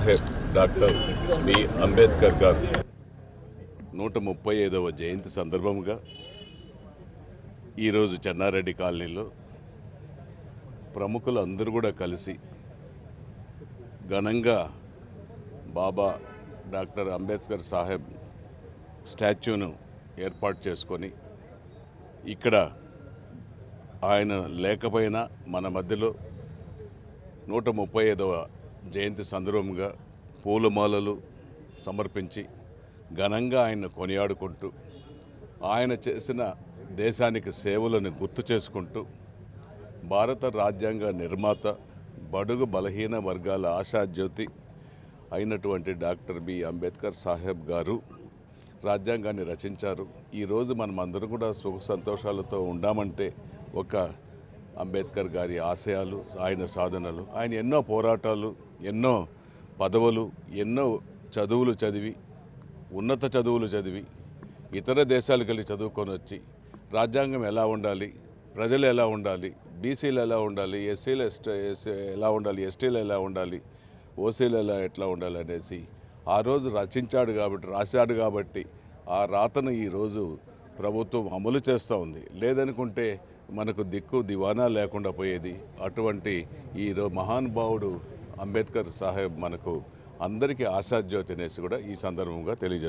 Saheb doctor B. Ambedkar గారు. నూట ముప్పై ఐదవ జయంతి సందర్భంగా ఈరోజు చెన్నారెడ్డి కాలనీలో ప్రముఖులు అందరూ కూడా కలిసి ఘనంగా బాబా డాక్టర్ అంబేద్కర్ సాహెబ్ స్టాచ్యూను ఏర్పాటు చేసుకొని ఇక్కడ ఆయన లేకపోయినా మన మధ్యలో నూట ముప్పై ఐదవ జయంతి సందర్భంగా పూలమాలలు సమర్పించి ఘనంగా ఆయన కొనియాడుకుంటూ ఆయన చేసిన దేశానికి సేవలను గుర్తు చేసుకుంటూ భారత రాజ్యాంగ నిర్మాత బడుగు బలహీన వర్గాల ఆశాజ్యోతి అయినటువంటి డాక్టర్ బి. అంబేద్కర్ సాహెబ్ గారు రాజ్యాంగాన్ని రచించారు. ఈరోజు మనం అందరం కూడా సుఖ సంతోషాలతో ఉండామంటే ఒక అంబేద్కర్ గారి ఆశయాలు ఆయన సాధనలు ఆయన ఎన్నో పోరాటాలు ఎన్నో పదవులు ఎన్నో చదువులు చదివి ఉన్నత చదువులు చదివి ఇతర దేశాలకు వెళ్ళి చదువుకొని వచ్చి రాజ్యాంగం ఎలా ఉండాలి ప్రజలు ఎలా ఉండాలి బీసీలు ఎలా ఉండాలి ఎస్సీలు ఎస్టీ ఎస్సీ ఎలా ఉండాలి ఎస్టీలు ఎలా ఉండాలి ఓసీలు ఎలా ఎట్లా ఉండాలి అనేసి ఆ రోజు రచించాడు కాబట్టి రాశాడు కాబట్టి ఆ రాతను ఈరోజు ప్రభుత్వం అమలు చేస్తూ ఉంది. లేదనుకుంటే మనకు దిక్కు దివానా లేకుండా పోయేది. అటువంటి ఈ మహానుభావుడు అంబేద్కర్ సాహెబ్ మనకు అందరికీ ఆశాజ్యోతి అనేసి కూడా ఈ సందర్భంగా తెలియజేస్తుంది